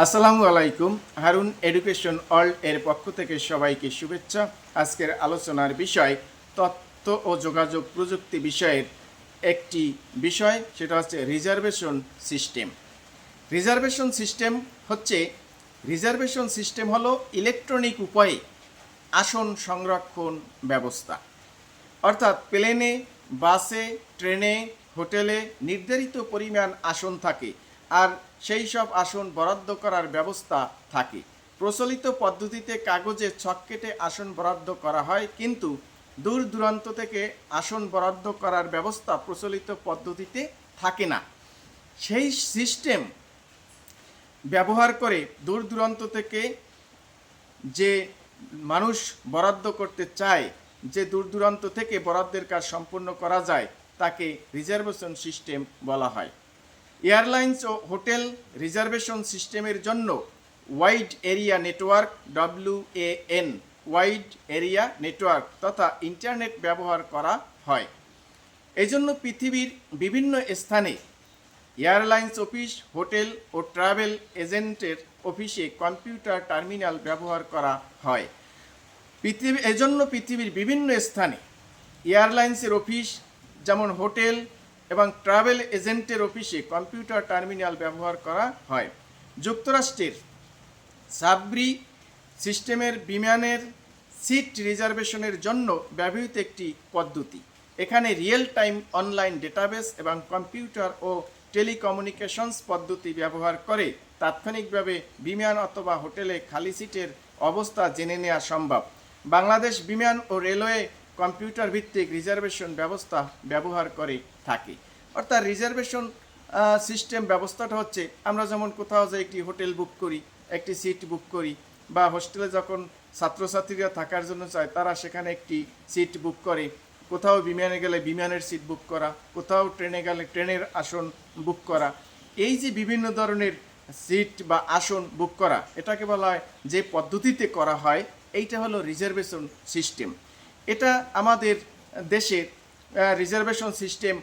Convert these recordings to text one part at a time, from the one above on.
আসসালামু আলাইকুম। Harun education world এর পক্ষ থেকে সবাইকে শুভেচ্ছা। আজকের আলোচনার বিষয় তথ্য ও যোগাযোগ প্রযুক্তি বিষয়ের একটি বিষয়, সেটা হচ্ছে রিজার্ভেশন সিস্টেম। রিজার্ভেশন সিস্টেম হচ্ছে, রিজার্ভেশন সিস্টেম হলো ইলেকট্রনিক উপায়ে আসন সংরক্ষণ ব্যবস্থা। অর্থাৎ প্লেনে, বাসে, ট্রেনে, হোটেলে নির্ধারিত পরিমাণ আসন থাকে। আর সেই সব আসন বরাদ্দ করার ব্যবস্থা থাকে। প্রচলিত পদ্ধতিতে কাগজে ছক কেটে আসন বরাদ্দ করা হয়, কিন্তু দূর দূরান্ত থেকে আসন বরাদ্দ করার ব্যবস্থা প্রচলিত পদ্ধতিতে থাকে না। সেই সিস্টেম ব্যবহার করে দূর দূরান্ত থেকে যে মানুষ বরাদ্দ করতে চায়, যে দূর দূরান্ত থেকে বরাদ্দের কাজ সম্পূর্ণ করা যায়, তাকে রিজার্ভেশন সিস্টেম বলা হয়। এয়ারলাইন্স ও হোটেল রিজার্ভেশন সিস্টেমের জন্য wide area network, W N, wide area network তথা ইন্টারনেট ব্যবহার করা হয়। এজন্য পৃথিবীর বিভিন্ন স্থানে এয়ারলাইন্স অফিস, হোটেল ও ট্রাভেল এজেন্টের অফিসে কম্পিউটার টার্মিনাল ব্যবহার করা হয়। পৃথিবী এজন্য পৃথিবীর বিভিন্ন স্থানে এয়ারলাইন্সের অফিস যেমন হোটেল এবং ট্রাভেল এজেন্টের অফিসে কম্পিউটার টার্মিনাল ব্যবহার করা হয়। যুক্তরাষ্ট্রের সাবরি সিস্টেমের বিমানের সিট রিজার্ভেশনের জন্য ব্যবহৃত একটি পদ্ধতি। এখানে রিয়েল টাইম অনলাইন ডেটাবেস এবং কম্পিউটার ও টেলিকমিউনিকেশনস পদ্ধতি ব্যবহার করে তাৎক্ষণিকভাবে বিমান অথবা হোটেলে খালি সিটের অবস্থা জেনে নেওয়া সম্ভব। বাংলাদেশ বিমান ও রেলওয়ে কম্পিউটার ভিত্তিক রিজার্ভেশন ব্যবস্থা ব্যবহার করে থাকে। অর্থাৎ রিজার্ভেশন সিস্টেম ব্যবস্থাটা হচ্ছে আমরা যেমন কোথাও যে একটি হোটেল বুক করি, একটি সিট বুক করি বা হোস্টেলে যখন ছাত্রছাত্রীরা থাকার জন্য চায় তারা সেখানে একটি সিট বুক করে। কোথাও বিমানে গেলে বিমানের সিট বুক করা, কোথাও ট্রেনে গেলে ট্রেনের আসন বুক করা। এই যে বিভিন্ন ধরনের সিট বা আসন বুক করা, এটাকে বলা হয় যে পদ্ধতিতে করা হয়, এইটা হলো রিজার্ভেশন সিস্টেম। এটা আমাদের দেশের রিজার্ভেশন সিস্টেম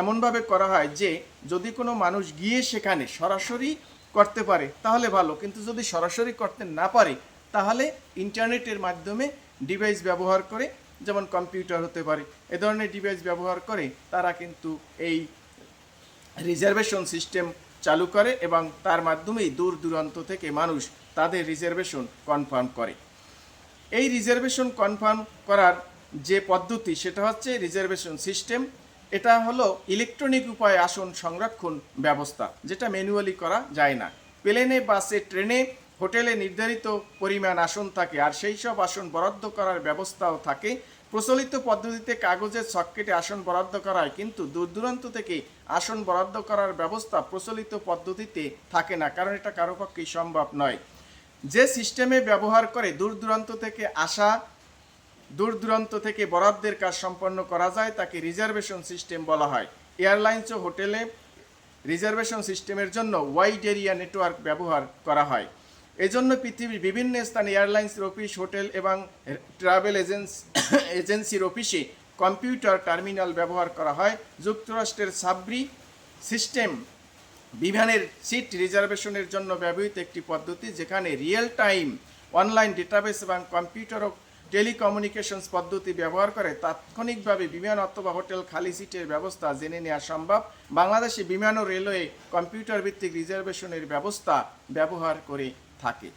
এমনভাবে করা হয় যে যদি কোনো মানুষ গিয়ে সেখানে সরাসরি করতে পারে, তাহলে ভালো। কিন্তু যদি সরাসরি করতে না পারে, তাহলে ইন্টারনেটের মাধ্যমে ডিভাইস ব্যবহার করে, যেমন কম্পিউটার হতে পারে, এ ধরনের ডিভাইস ব্যবহার করে তারা কিন্তু এই রিজার্ভেশন সিস্টেম চালু করে এবং তার মাধ্যমেই দূর দূরান্ত থেকে মানুষ তাদের রিজার্ভেশন কনফার্ম করে। এই রিজার্ভেশন কনফার্ম করার যে পদ্ধতি, সেটা হচ্ছে রিজার্ভেশন সিস্টেম এটা হলো ইলেকট্রনিক উপায়ে আসন সংরক্ষণ ব্যবস্থা, যেটা ম্যানুয়ালি করা যায় না। প্লেনে বাসে ট্রেনে হোটেলে নির্ধারিত পরিমাণ আসন থাকে, আর সেই সব আসন বরাদ্দ করার ব্যবস্থাও থাকে। প্রচলিত পদ্ধতিতে কাগজের সকেটে আসন বরাদ্দ করা হয় কিন্তু দূর দূরান্ত থেকে আসন বরাদ্দ করার ব্যবস্থা প্রচলিত পদ্ধতিতে থাকে না, কারণ এটা কারও পক্ষেই সম্ভব নয়। যে সিস্টেমে ব্যবহার করে দূর দূরান্ত থেকে আসা, দূর দূরান্ত থেকে বরাদ্দের কাজ সম্পন্ন করা যায়, তাকে রিজার্ভেশন সিস্টেম বলা হয়। এয়ারলাইন্স ও হোটেলে রিজার্ভেশন সিস্টেমের জন্য ওয়াইড এরিয়া নেটওয়ার্ক ব্যবহার করা হয়। এজন্য পৃথিবীর বিভিন্ন স্থানে এয়ারলাইন্সের অফিস, হোটেল এবং ট্রাভেল এজেন্স, এজেন্সির অফিসে কম্পিউটার টার্মিনাল ব্যবহার করা হয়। যুক্তরাষ্ট্রের সাবরি সিস্টেম বিমানের সিট রিজার্ভেশনের জন্য ব্যবহৃত একটি পদ্ধতি যেখানে রিয়েল টাইম অনলাইন ডেটাবেস এবং কম্পিউটার ও টেলিকমিউনিকেশনস পদ্ধতি ব্যবহার করে তাৎক্ষণিকভাবে বিমান অথবা হোটেল খালি সিটের ব্যবস্থা জেনে নেওয়া সম্ভব। বাংলাদেশে বিমান ও রেলওয়ে কম্পিউটার ভিত্তিক রিজার্ভেশনের ব্যবস্থা ব্যবহার করে থাকে।